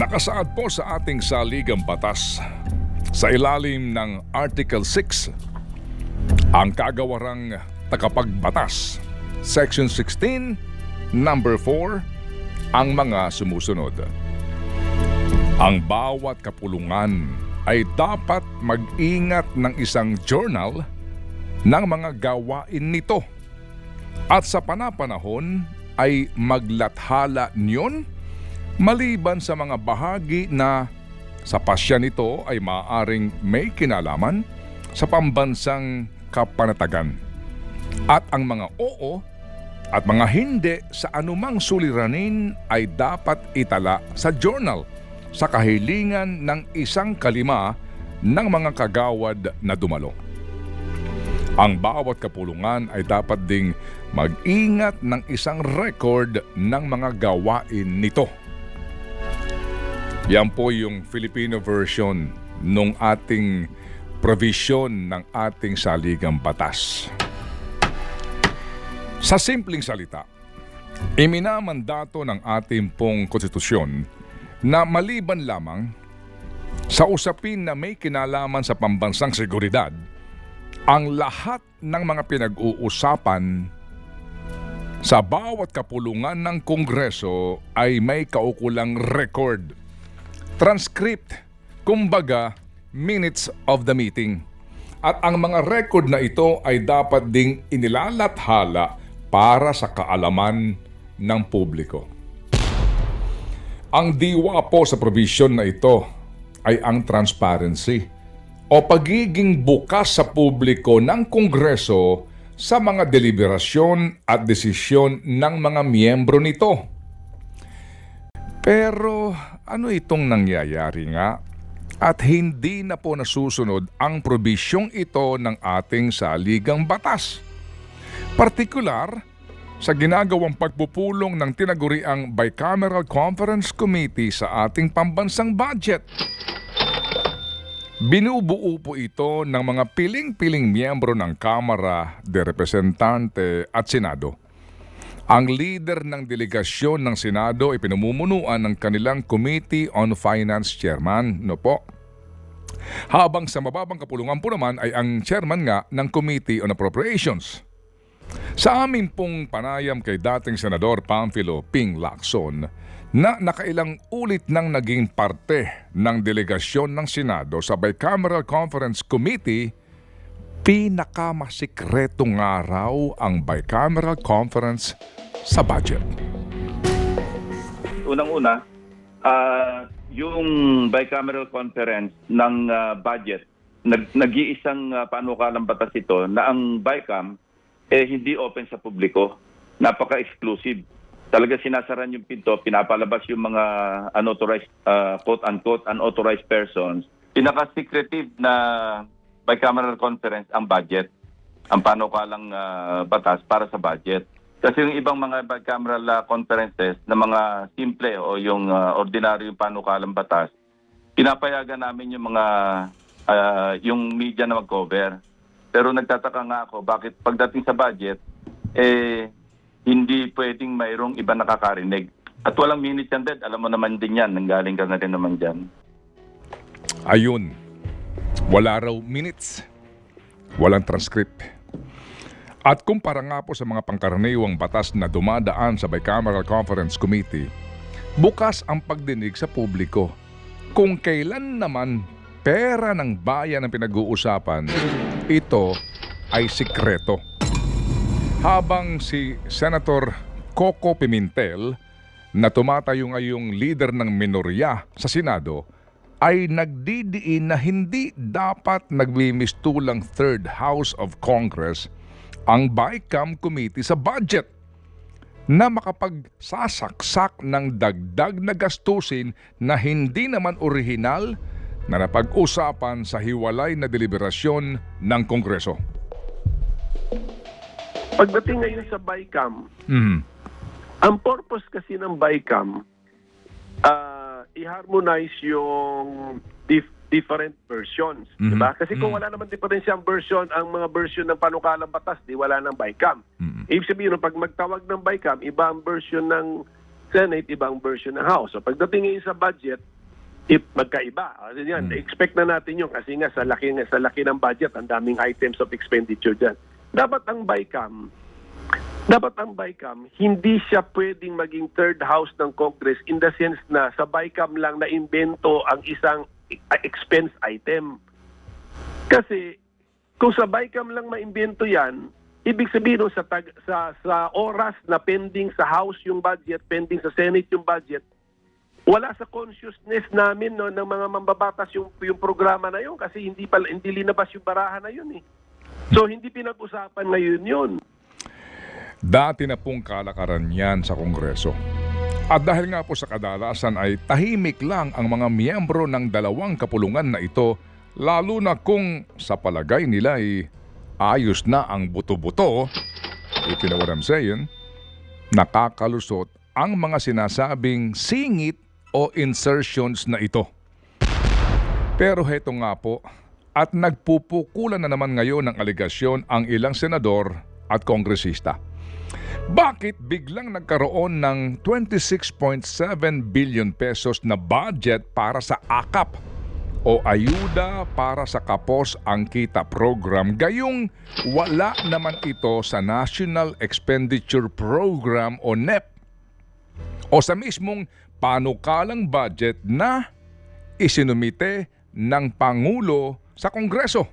Nakasaad po sa ating saligang batas. Sa ilalim ng Article 6 ang kagawarang tagapagbatas Section 16 Number 4 ang mga sumusunod. Ang bawat kapulungan ay dapat mag-ingat ng isang journal ng mga gawain nito. At sa panapanahon ay maglathala niyon maliban sa mga bahagi na sa pasya nito ay maaaring may kinalaman sa pambansang kapanatagan. At ang mga oo at mga hindi sa anumang suliranin ay dapat itala sa journal sa kahilingan ng isang kalima ng mga kagawad na dumalo. Ang bawat kapulungan ay dapat ding mag-ingat ng isang record ng mga gawain nito. Yan po yung Filipino version nung ating provision ng ating saligang batas. Sa simpleng salita, iminamandato ng ating pong konstitusyon na maliban lamang sa usapin na may kinalaman sa pambansang seguridad, ang lahat ng mga pinag-uusapan sa bawat kapulungan ng Kongreso ay may kaukulang record, transcript, kumbaga minutes of the meeting. At ang mga record na ito ay dapat ding inilalathala para sa kaalaman ng publiko. Ang diwa po sa provision na ito ay ang transparency o pagiging bukas sa publiko ng Kongreso sa mga deliberasyon at desisyon ng mga miyembro nito. Pero ano itong nangyayari nga at hindi na po nasusunod ang probisyong ito ng ating saligang batas? Partikular sa ginagawang pagpupulong ng tinaguriang Bicameral Conference Committee sa ating pambansang budget. Binubuo po ito ng mga piling-piling miyembro ng Kamara de Representante at Senado. Ang leader ng delegasyon ng Senado ay pinamumunuan ng kanilang Committee on Finance Chairman, no po? Habang sa mababang kapulungan po naman ay ang chairman nga ng Committee on Appropriations. Sa amin pong panayam kay dating Senador Pamphilo Ping Lacson na nakailang ulit nang naging parte ng delegasyon ng Senado sa Bicameral Conference Committee, pinakamasikreto nga raw ang Bicameral Conference sa budget. unang-una, ah, yung bicameral conference ng ah, budget, nag, nag-iisang uh, panukalang batas ito na ang BICAM eh hindi open sa publiko. Napaka-exclusive. Talaga sinasaran yung pinto, pinapalabas yung mga unauthorized, ah, quote-unquote, unauthorized persons. Pinaka-secretive na bicameral conference ang budget, ang panukalang ah, batas para sa budget. Kasi yung ibang mga bicameral ah, conferences na mga simple o yung uh, ordinaryong panukalang batas, pinapayagan namin yung mga ah, yung media na mag-cover. Pero nagtataka nga ako bakit pagdating sa budget eh hindi pwedeng mayroong iba nakakarinig. At walang minutes yan, Dad. Alam mo naman din yan. Nanggaling ka na rin naman dyan. Ayun, wala raw minutes, walang transcript. At kumpara nga po sa mga pangkaraniwang batas na dumadaan sa Bicameral Conference Committee, bukas ang pagdinig sa publiko. Kung kailan naman pera ng bayan ang pinag-uusapan, ito ay sikreto. Habang si Senator Coco Pimentel na tumatayo ngayong leader ng minorya sa Senado ay nagdidiin na hindi dapat nagmimistulang Third House of Congress ang BICAM Committee sa budget na makapagsasaksak ng dagdag na gastusin na hindi naman orihinal na napag-usapan sa hiwalay na deliberasyon ng Kongreso. Pagdating ngayon sa BICAM, Mhm. ang purpose kasi ng BICAM, ah, i-harmonize yung dif- different versions. Mhm. Di ba? Kasi kung Mhm. wala naman diferensyang version, ang mga version ng panukalang batas, di wala ng BICAM. Mhm. Ibig sabihin, pag magtawag ng BICAM, iba ang version ng Senate, ibang version ng House. So pagdating ngayon sa budget, if magkaiba. Ano yan, expect na natin yun kasi nga sa laki, sa laki ng budget, ang daming items of expenditure dyan. Dapat ang BICAM, dapat ang BICAM, hindi siya pwedeng maging third house ng Congress in the sense na sa BICAM lang na invento ang isang expense item. Kasi kung sa BICAM lang maimbento yan, ibig sabihin nun sa, tag, sa, sa oras na pending sa House yung budget, pending sa Senate yung budget, wala sa consciousness namin no, ng mga mambabatas yung, yung programa na yun kasi hindi, pala, hindi linabas yung barahan na yun eh. So hindi pinag-usapan ngayon yun. Dati na pong kalakaran yan sa Kongreso. At dahil nga po sa kadalasan ay tahimik lang ang mga miyembro ng dalawang kapulungan na ito, lalo na kung sa palagay nila ay ayos na ang buto-buto, if you know what I'm saying, nakakalusot ang mga sinasabing singit o insertions na ito. Pero heto nga po, at nagpupukulan na naman ngayon ng aligasyon ang ilang senador at kongresista. Bakit biglang nagkaroon ng 26.7 billion pesos na budget para sa AKAP o Ayuda para sa Kapos ang Kita Program gayong wala naman ito sa National Expenditure Program o NEP o sa mismong panukalang budget na isinumite ng Pangulo sa Kongreso.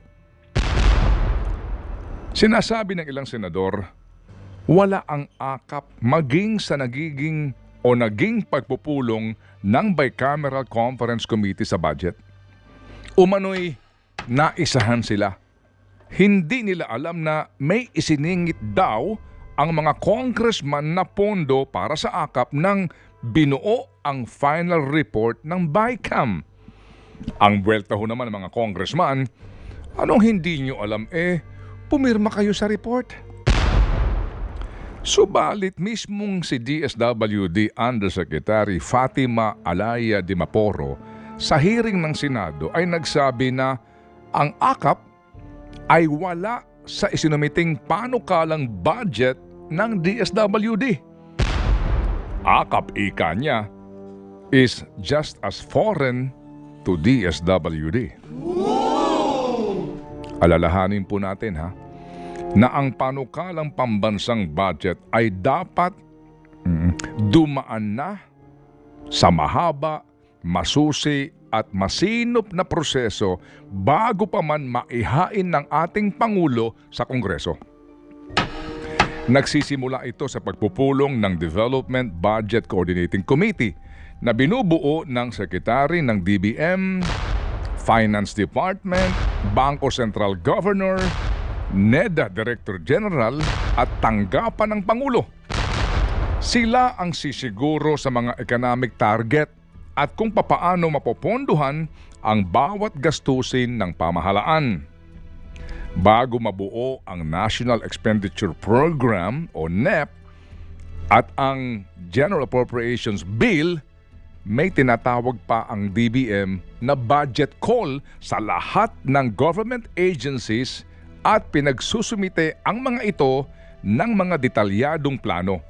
Sinasabi ng ilang senador, wala ang akap maging sa nagiging o naging pagpupulong ng Bicameral Conference Committee sa budget. Umano'y naisahan sila. Hindi nila alam na may isiningit daw ang mga congressman na pondo para sa akap nang binuo ang final report ng BICAM. Ang buwelta ho naman ng mga congressman, anong hindi nyo alam eh, pumirma kayo sa report. Subalit mismong si DSWD Undersecretary Fatima Alaya de Maporo sa hearing ng Senado ay nagsabi na ang AKAP ay wala sa isinumiting panukalang budget ng DSWD. AKAP ika niya is just as foreign to DSWD. Alalahanin po natin ha na ang panukalang pambansang budget ay dapat mm, dumaan na sa mahaba, masusi at masinop na proseso bago pa man maihain ng ating Pangulo sa Kongreso. Nagsisimula ito sa pagpupulong ng Development Budget Coordinating Committee na binubuo ng Sekretary ng DBM, Finance Department, Bangko Central Governor, NEDA Director General at tanggapan ng Pangulo. Sila ang sisiguro sa mga economic target at kung papaano mapopondohan ang bawat gastusin ng pamahalaan. Bago mabuo ang National Expenditure Program o NEP at ang General Appropriations Bill, may tinatawag pa ang DBM na budget call sa lahat ng government agencies at pinagsusumite ang mga ito ng mga detalyadong plano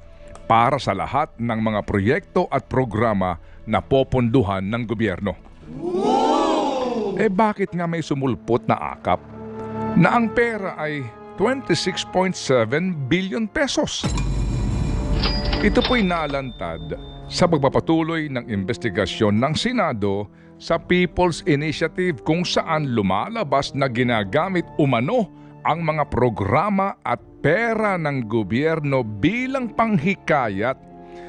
para sa lahat ng mga proyekto at programa na poponduhan ng gobyerno. Eh bakit nga may sumulpot na akap na ang pera ay 26.7 billion pesos? Ito po'y nalantad sa pagpapatuloy ng investigasyon ng Senado sa People's Initiative kung saan lumalabas na ginagamit umano ang mga programa at pera ng gobyerno bilang panghikayat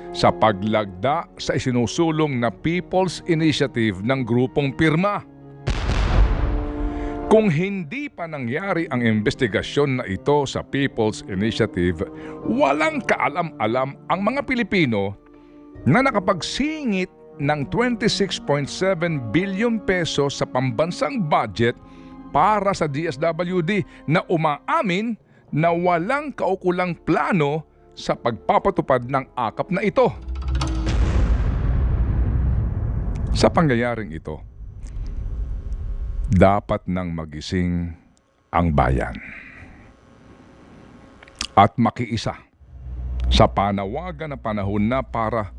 sa paglagda sa isinusulong na People's Initiative ng grupong pirma. Kung hindi pa nangyari ang investigasyon na ito sa People's Initiative, walang kaalam-alam ang mga Pilipino na nakapagsingit ng 26.7 billion pesos sa pambansang budget para sa DSWD na umaamin na walang kaukulang plano sa pagpapatupad ng akap na ito. Sa pangyayaring ito, dapat nang magising ang bayan at makiisa sa panawagan na panahon na para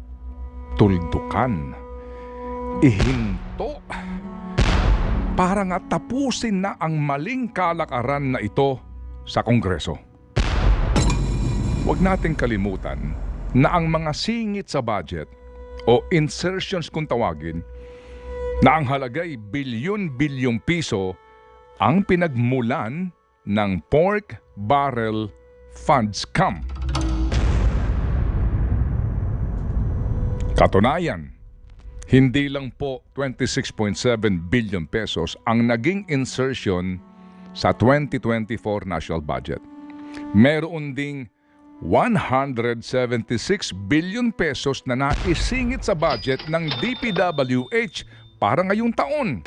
tuldukan, ihinto, para nga tapusin na ang maling kalakaran na ito sa Kongreso. Huwag nating kalimutan na ang mga singit sa budget o insertions kung tawagin na ang halagay bilyon-bilyong piso ang pinagmulan ng Pork Barrel Fund Scam. Katunayan, hindi lang po 26.7 billion pesos ang naging insertion sa 2024 national budget. Meron ding 176 billion pesos na naisingit sa budget ng DPWH para ngayong taon.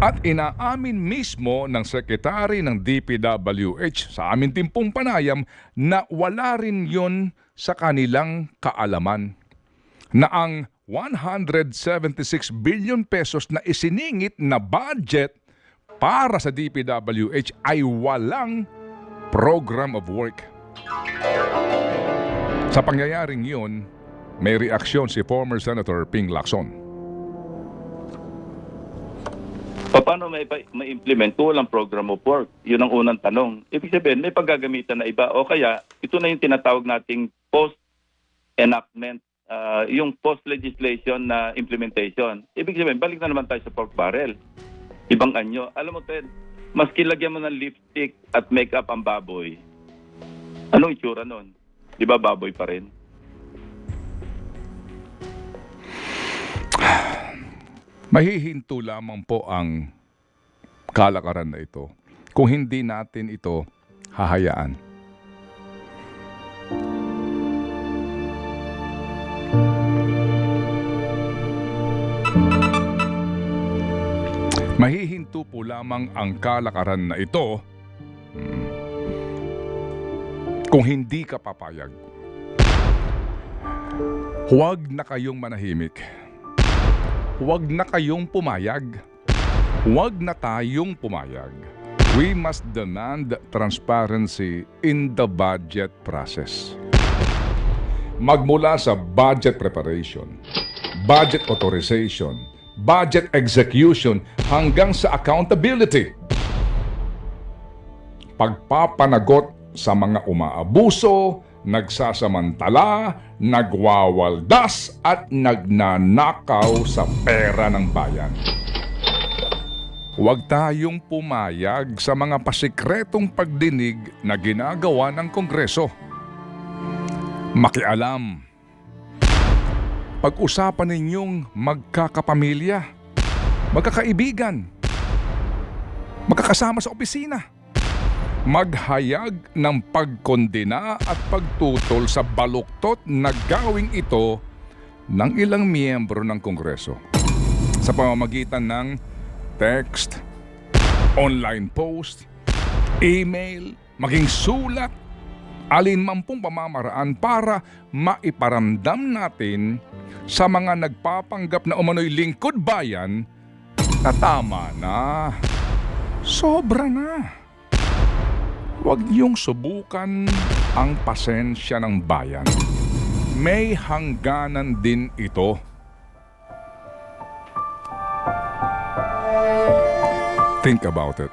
At inaamin mismo ng sekretary ng DPWH sa amin timpong panayam na wala rin yon sa kanilang kaalaman na ang 176 billion pesos na isiningit na budget para sa DPWH ay walang program of work. Sa pangyayaring yun, may reaksyon si former Senator Ping Lacson. Paano may, may implement kung walang program of work? Yun ang unang tanong. Ibig sabihin, may paggagamitan na iba. O kaya, ito na yung tinatawag nating post-enactment, ah, yung post-legislation na implementation. Ibig sabihin, balik na naman tayo sa pork barrel. Ibang anyo. Alam mo, Ted, maski lagyan mo ng lipstick at makeup ang baboy, anong itsura nun? Di ba baboy pa rin? Mahihinto lamang po ang kalakaran na ito kung hindi natin ito hahayaan. Po lamang ang kalakaran na ito hmm, kung hindi ka papayag. Huwag na kayong manahimik. Huwag na kayong pumayag. Huwag na tayong pumayag. We must demand transparency in the budget process. Magmula sa budget preparation, budget authorization, budget execution hanggang sa accountability. Pagpapanagot sa mga umaabuso, nagsasamantala, nagwawaldas at nagnanakaw sa pera ng bayan. Huwag tayong pumayag sa mga pasikretong pagdinig na ginagawa ng Kongreso. Makialam. Pag-usapan ninyong magkakapamilya, magkakaibigan, magkakasama sa opisina. Maghayag ng pagkondena at pagtutol sa baluktot na gawing ito ng ilang miyembro ng Kongreso. Sa pamamagitan ng text, online post, email, maging sulat, alinman pong pamamaraan para maiparamdam natin sa mga nagpapanggap na umano'y lingkod bayan na tama na, sobra na. Huwag niyong subukan ang pasensya ng bayan. May hangganan din ito. Think about it.